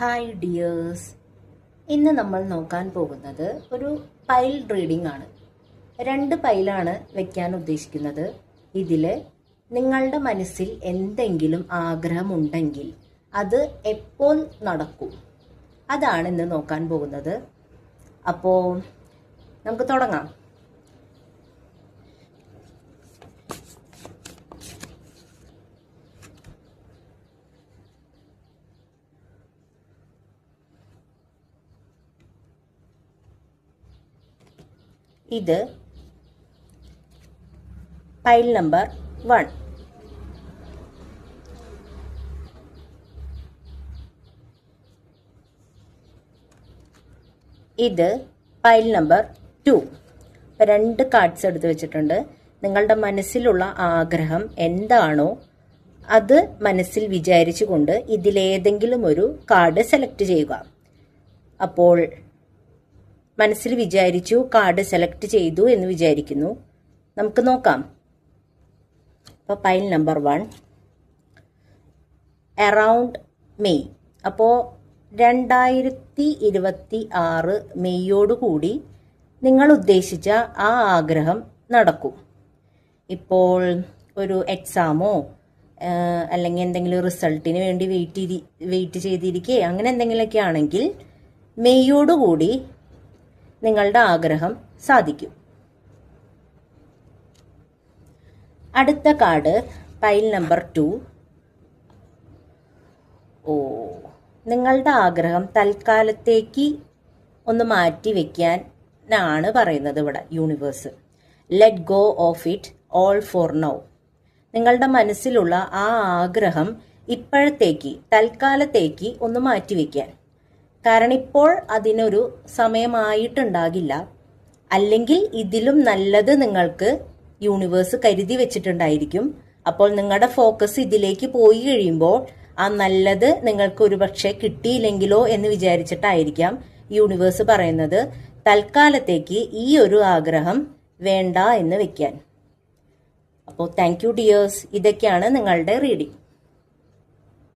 Hi dears ഇന്ന് നമ്മൾ നോക്കാൻ പോകുന്നത് ഒരു പൈൽ റീഡിംഗ് ആണ്. രണ്ട് പൈലാണ് വെക്കാൻ ഉദ്ദേശിക്കുന്നത്. ഇതിൽ നിങ്ങളുടെ മനസ്സിൽ എന്തെങ്കിലും ആഗ്രഹമുണ്ടെങ്കിൽ അത് എപ്പോൾ നടക്കും. അതാണ് ഇന്ന് നോക്കാൻ പോകുന്നത്. അപ്പോൾ നമുക്ക് തുടങ്ങാം. ഇത് ഫയൽ നമ്പർ വൺ ഇത് ഫയൽ നമ്പർ ടു രണ്ട് കാർഡ്സ് എടുത്ത് വെച്ചിട്ടുണ്ട്. നിങ്ങളുടെ മനസ്സിലുള്ള ആഗ്രഹം എന്താണോ അത് മനസ്സിൽ വിചാരിച്ചുകൊണ്ട് ഇതിലേതെങ്കിലും ഒരു കാർഡ് സെലക്ട് ചെയ്യുക. അപ്പോൾ മനസ്സിൽ വിചാരിച്ചു കാർഡ് സെലക്ട് ചെയ്തു എന്ന് വിചാരിക്കുന്നു. നമുക്ക് നോക്കാം. അപ്പോൾ pile number one. Around May. അപ്പോൾ രണ്ടായിരത്തി ഇരുപത്തി ആറ് മെയ്യോടുകൂടി നിങ്ങൾ ഉദ്ദേശിച്ച ആ ആഗ്രഹം നടക്കും. ഇപ്പോൾ ഒരു എക്സാമോ അല്ലെങ്കിൽ എന്തെങ്കിലും റിസൾട്ടിന് വേണ്ടി വെയിറ്റ് വെയിറ്റ് ചെയ്തിരിക്കുക അങ്ങനെ എന്തെങ്കിലുമൊക്കെ ആണെങ്കിൽ മെയ്യോടുകൂടി നിങ്ങളുടെ ആഗ്രഹം സാധിക്കും. അടുത്ത കാർഡ് പൈൽ നമ്പർ ടു. ഓ നിങ്ങളുടെ ആഗ്രഹം തൽക്കാലത്തേക്ക് ഒന്ന് മാറ്റി വെക്കാനാണ് പറയുന്നത് ഇവിടെ universe. Let go of it all for now നിങ്ങളുടെ മനസ്സിലുള്ള ആ ആഗ്രഹം ഇപ്പോഴത്തേക്ക് തൽക്കാലത്തേക്ക് ഒന്ന് മാറ്റി വെക്കാൻ. കാരണം ഇപ്പോൾ അതിനൊരു സമയമായിട്ടുണ്ടാകില്ല. അല്ലെങ്കിൽ ഇതിലും നല്ലത് നിങ്ങൾക്ക് യൂണിവേഴ്സ് കരുതി വെച്ചിട്ടുണ്ടായിരിക്കും. അപ്പോൾ നിങ്ങളുടെ ഫോക്കസ് ഇതിലേക്ക് പോയി കഴിയുമ്പോൾ ആ നല്ലത് നിങ്ങൾക്ക് ഒരുപക്ഷെ കിട്ടിയില്ലെങ്കിലോ എന്ന് വിചാരിച്ചിട്ടായിരിക്കാം യൂണിവേഴ്സ് പറയുന്നത്. തൽക്കാലത്തേക്ക് ഈ ഒരു ആഗ്രഹം വേണ്ട എന്ന് വെക്കാൻ. അപ്പോൾ താങ്ക് യു ഡിയേഴ്സ്. ഇതൊക്കെയാണ് നിങ്ങളുടെ റീഡിംഗ്